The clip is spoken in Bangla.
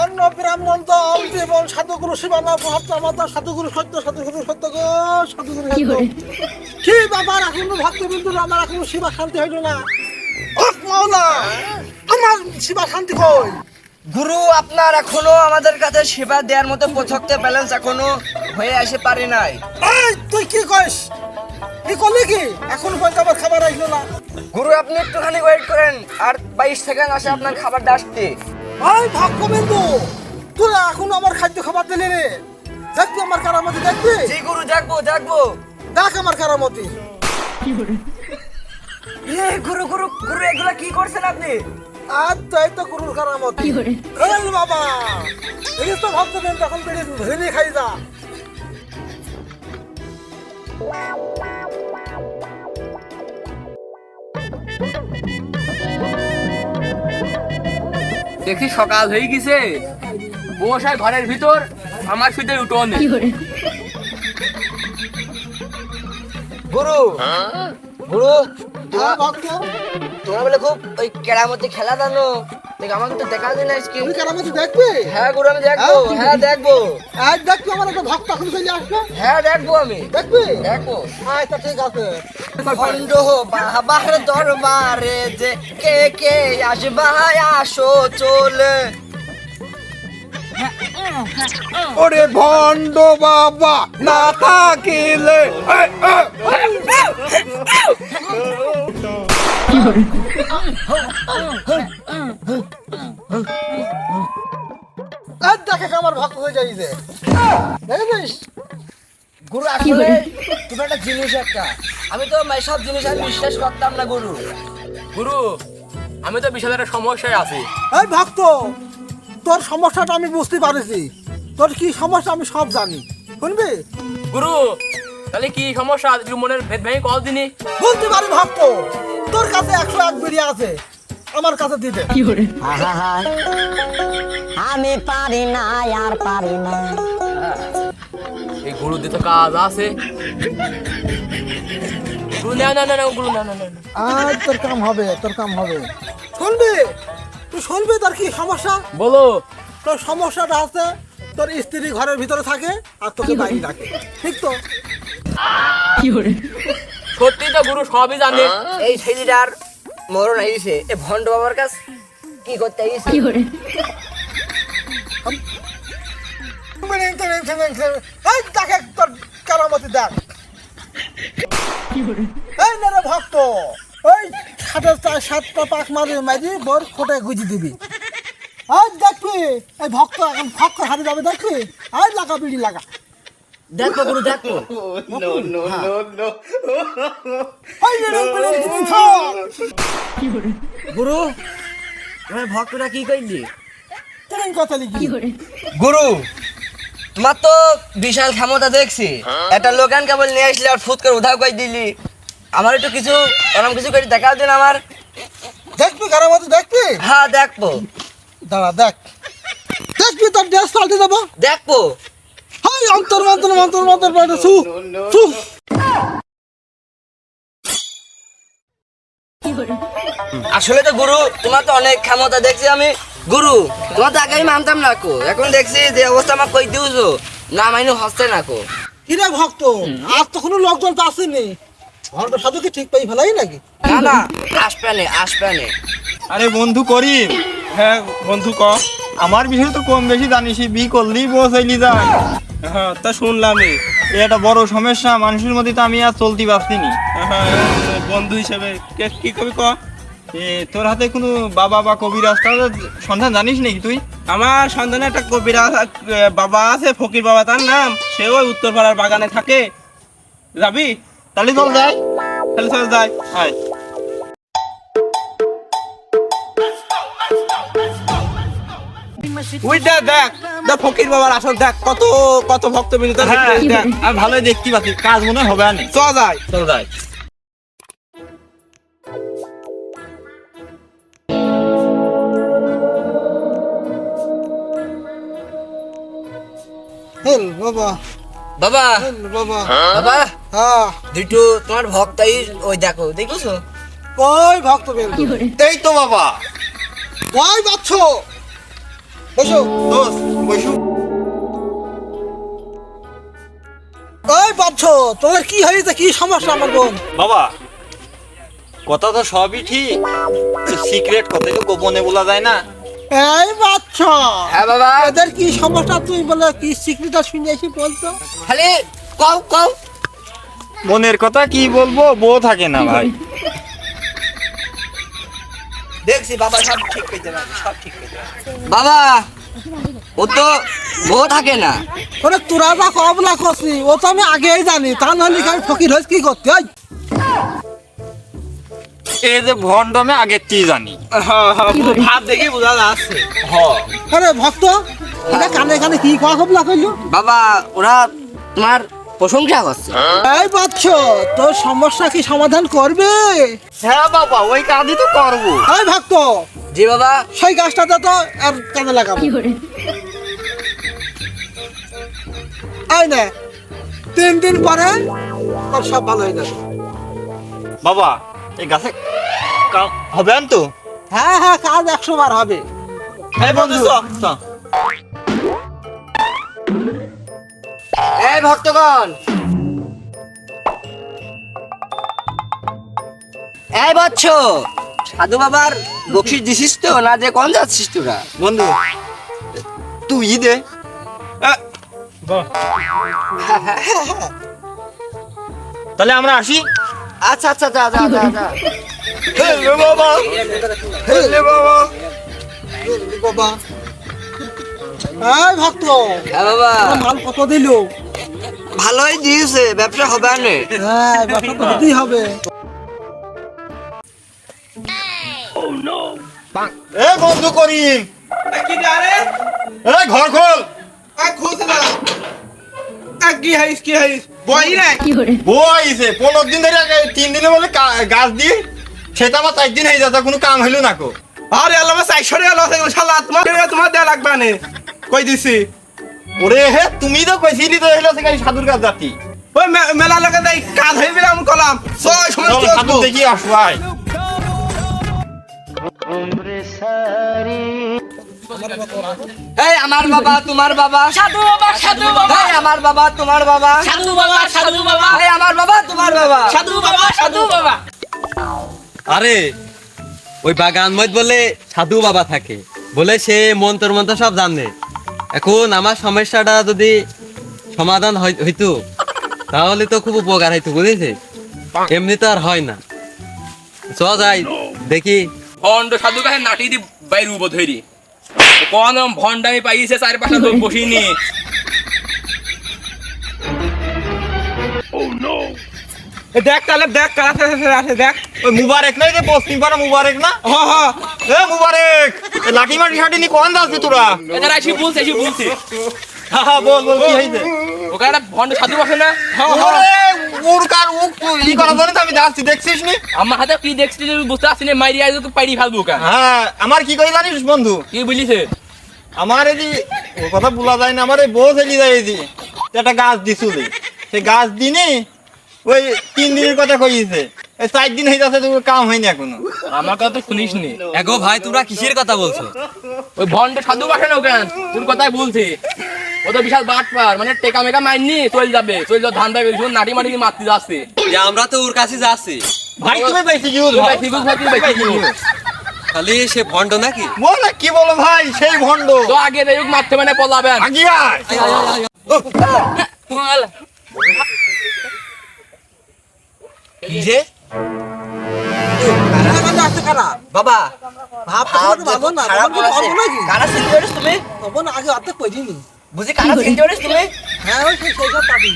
অন্য ব্রাহ্মণ দল জীবন সাধুগুরু শিবানা ভক্তা মাতা সাধুগুরু সত্য সাধুগুরু সত্য গো সাধুগুরু সত্য। কি বাবা এখন ভক্তবিন্দু আমার এখন শিবা শান্তি হইল না। ও মাওলা আমার শিবা শান্তি কই? গুরু আপনার এখনও আমাদের কাছে সেবা দেওয়ার মতো পথক্ত ব্যালেন্স এখনও হয়ে আসে পারে নাই। তুই কি কইস? কি করলি কি? এখন পর্যন্ত আমার খাবার আসলো না। গুরু আপনি একটুখানি ওয়েট করেন আর বাইশ সেকেন্ড আসে আপনার খাবারটা আসতে। এই ভক্তবিন্দু তোরা এখন আমার খাদ্য খাবার দিলি রে। দেখবি আমার কারামতি দেখবি? জি গুরু দেখব দেখব। দেখ আমার কারামতি। এ গুরু গুরু গুরু এগুলা কি করছেন আপনি? আর তাই তো গুরুর কারামতি। এই বাবা এই তো ভক্তবিন্দু এখন বেরিয়ে ভেঙে খাই যা। দেখি সকাল হয়ে গেছে। বসায় ঘরের ভিতর আমার শুধু নেই গুরু গুরু হ্যাঁ, ভক্ত তোমার বলে খুব ওই কেরামতি খেলা জানো দেখ আমাকে তো দেখা দিন আজকে। তুই কারামতি দেখবি? হ্যাঁ গুরু আমি দেখব। হ্যাঁ? হ্যাঁ দেখব। আজ দেখবি আমার একটা ভক্ত এখন চলে আসবে হ্যাঁ দেখব আমি। দেখবি? দেখব। আচ্ছা ঠিক আছে। খন্ড বাবার দরবারে যে কে কে আসবা আসো চলে। ওরে ভণ্ড বাবা না থাকিলে। আর দেখে আমার ভক্ত হয়ে যাই যে? দেখেছিস? গুরু আসলে তুমি একটা জিনিস একটা। আমি তো সব জিনিস আমি বিশ্বাস করতাম না গুরু। গুরু আমি তো বিশাল একটা সমস্যায় আছি। এই ভক্ত তোর সমস্যাটা আমি বুঝতে পারছি। তোর কি সমস্যা আমি সব জানি। শুনবি? গুরু তাহলে কি সমস্যা? একটু মনের ভেদ ভেঙে কল দিনি বলতে পারি ভক্ত তোর কাছে একশো এক বিড়ি আছে আমার কাছে দিতে। আহা, আমি পারি না আর পারি না। এই গুরু দিয়ে তো কাজ আছে। গুরু না না না না গুরু না না না। আজ তোর কাম হবে তোর কাম হবে। শুনবি? তুই শুনবি তোর কি সমস্যা? বলো। তোর সমস্যাটা আছে তোর স্ত্রী ঘরের ভিতরে থাকে আর তোকে বাইরে রাখে ঠিক তো? সত্যি তো গুরু সবই জানে। এই ছেলেটার মরণ হয়েছে এ ভণ্ড বাবার কাছে? কি করতে তোর কারামতি দেখ। এই নে ভক্ত। ওই সাতটা পাক মারি মারি বোর খোটে গুজি দিবি। আজ দেখবি এই ভক্ত এখন ভক্ত হাতে যাবে দেখবি? আজ লাগা বিড়ি লাগা। দেখো গুরু দেখো। নে বিড়ি গুরু আমার ভক্তটা কি কথা লিখি গুরু তোমার তো বিশাল ক্ষমতা দেখছি। একটা লোকান কেবল নিয়ে আসলি আর ফুট করে উধাও করে দিলি। আমার একটু কিছু ওরকম কিছু করে দেখাও দিন আমার। দেখবি কারও মতো দেখবি? হ্যাঁ দেখব। দাঁড়া দেখ। দেখবি তোর ড্রেস পাল্টে যাব দেখব। অন্তর মন্তর মন্তর মন্তর পাল্টে সু সু। আসলে তো গুরু তোমার তো অনেক ক্ষমতা দেখছি আমি। গুরু তোমার তো আগে আমি মানতাম না কো। এখন দেখছি যে অবস্থা আমার কই দিউছো না মাইনু হচ্ছে না কো। কিরে ভক্ত? আর তো কোনো লোকজন তো আসেনি। ঘরটা সাধু কি ঠিক পাই ফেলাই নাকি? না না আসবে নে আসবে নে আরে বন্ধু করিম হ্যাঁ বন্ধু ক। আমার বিষয়ে তো কম বেশি জানিস বি করলেই পৌঁছাইলি যায় হ্যাঁ তা শুনলামই এ একটা বড় সমস্যা মানুষের মধ্যে তো আমি আর চলতে পারছি নি। বন্ধু হিসেবে। কি কবি ক? এ তোর হাতে কোনো বাবা বা কবিরাজ সন্ধান জানিস নাকি তুই? আমার সন্ধানে একটা কবিরাজ বাবা আছে ফকির বাবা তার নাম। সে ওই উত্তরপাড়ার বাগানে থাকে। যাবি? তাহলে চল যাই। তাহলে চল যাই। আয়। ওই দেখ দেখ দেখ ফকির বাবার আসল দেখ কত কত ভক্ত বিন্দু হ্যাঁ, ভিতরে দেখ। আর ভালোই দেখতে পাচ্ছি কাজ মনে হবে না চল যাই। চল যাই। হেল বাবা। বাবা। হেল বাবা। বাবা। হ্যাঁ। দুটো তোমার ভক্তাই ওই দেখো দেখছ? কই ভক্ত বেন্দু এই তো বাবা। কই বাচ্চ। বসো। দোস্ত বসু। ওই বাচ্চ তোমার কি হয়েছে? কি সমস্যা আমার বোন? বাবা কথা তো সবই ঠিক সিক্রেট কথা তো গোপনে বলা যায় না। এই বাচ্চ হ্যাঁ বাবা। এদের কি সমস্যা? তুই বলে কি সিক্রেটটা শুনেছি বলতো। খালি কও কও। মনের কথা কি বলব? বউ থাকে না ভাই। দেখছি বাবা সব ঠিক পেতে পারবে সব ঠিক পেতে বাবা ও তো বউ থাকে না। ওরে তোরা যা কবলা করছি ও তো আমি আগেই জানি তা নাহলে কি আমি ফকির হয়েছি কি করতে ওই। এই যে ভন্ড আমি আগের চেয়ে জানি? ভাব দেখে বোঝা যাচ্ছে। আরে ভক্ত কানে কানে কি কথা কবলা করল বাবা ওরা তোমার প্রশংসা করছে। এই বাচ্চ তোর সমস্যা কি সমাধান করবে? হ্যাঁ বাবা ওই কাজই তো করব। এই ভক্ত জি বাবা। সেই গাছটাতে তো আর কাজে লাগাবো? এই নে তিন দিন পরে তোর সব ভালো হয়ে যাবে। বাবা এই গাছে হবে তো? হ্যাঁ হ্যাঁ কাজ একশো বার হবে। এই বন্ধু চ। এই ভক্তগণ। এই বচ্চ সাধু বাবার বকশিস দিছিস তো না যে কোন যাচ্ছিস তোরা বন্ধু তুই দে। তাহলে আমরা আসি। আচ্ছা আচ্ছা যা যা যা যা। বাবা। বাবা। বাবা। এই ভক্ত হ্যাঁ বাবা। মাল কত দিল? ভালোই দিয়েছে ব্যবসা হবে আনে হ্যাঁ ব্যবসা তো হতেই হবে। এ বন্ধু করিম। কি রে এ ঘর খোল। খুঁজ না কি হাইস কি হাইস বই আইছে পনেরো দিন ধরে আগে তিন দিনে বলে গাছ দিয়ে সেটা আমার চার দিন হয়ে যাচ্ছে কোনো কাম হইল না কো। আরে আল্লাহ চাইশো রে আল্লাহ শালা তোমার তোমার দেয়া লাগবে না। কই দিছি? ওরে হে তুমি তো কইছিলি তো হইল সেখানে সাধুর কাজ জাতি। ওই মেলা লাগে দেই কাজ হইবে না আমি কলাম। চল কি সাধু দেখি এই আমার বাবা তোমার বাবা। সাধু বাবা সাধু বাবা। এই আমার বাবা তোমার বাবা। সাধু বাবা সাধু বাবা। এই আমার বাবা তোমার বাবা। সাধু বাবা সাধু বাবা। আরে ওই বাগান মত বলে সাধু বাবা থাকে। বলে সে মন্তর মন্ত্র সব জানে। এখন আমার সমস্যাটা যদি সমাধান হইতো তাহলে তো খুব উপকার হইতো বুঝেছে এমনি তো আর হয় না। চ যাই দেখি। ভণ্ড সাধু কাছে নাটি দি বাইর উব ধরি কোন ভণ্ডামি পাইছে চার পাঁচটা লোক বসিনি। এ দেখ তাহলে দেখ কারা আছে, দেখ। ওই মুবারক নাই রে পশ্চিম পাড়া মুবারক না? হ হ। এ মুবারক লাঠি মাটি শাটি নি কোন যাচ্ছি তোরা? আসি বলছে এসে বলছে। হ্যাঁ, বল বল কি হয়েছে? ওখানে একটা সাধু বসে না? ওর কার ও ই করার জন্য আমি যাচ্ছি দেখছিস নি? আমার হাতে কি দেখছি যে বুঝতে পারছি না মাইরি আজ পাইরি ফেলব কেন হ্যাঁ আমার কি কই জানিস বন্ধু? কি বলিছে? আমার এই ও কথা বলা যায় না আমার এই বউ চলি যায় এই যে একটা গাছ দিছুলি। সে গাছ দিনে ওই তিন দিনের কথা কইছে। চার দিন হয়ে যাচ্ছে তো কাম হয়নি এখনও। আমার কথা তো শুনিস নি? এগো ভাই তোমরা কিসের কথা বলছো? ওই ভণ্ড সাধু বসে না ওখান? তোর কথাই বলছে। ও তো বিশাল বাট পার মানে টেকা মেকা মাইননি চল যাবে চল যাও ধান পাইবে শুন নাটি মাটি মারতে যাচ্ছে। আমরা তো ওর কাছে যাচ্ছি। ভাই তুমি বেশি বল ভাই? ফিগুস ভাই? তুই বেশি দিও। খালি সে ভণ্ড নাকি? বলে কি বলো ভাই সেই ভণ্ড। তো আগে দেখুক মারতে মানে পলাবেন। আগি আয় যে? বাবা বুঝি কারা তুমি? হ্যাঁ সেই সব পাবি।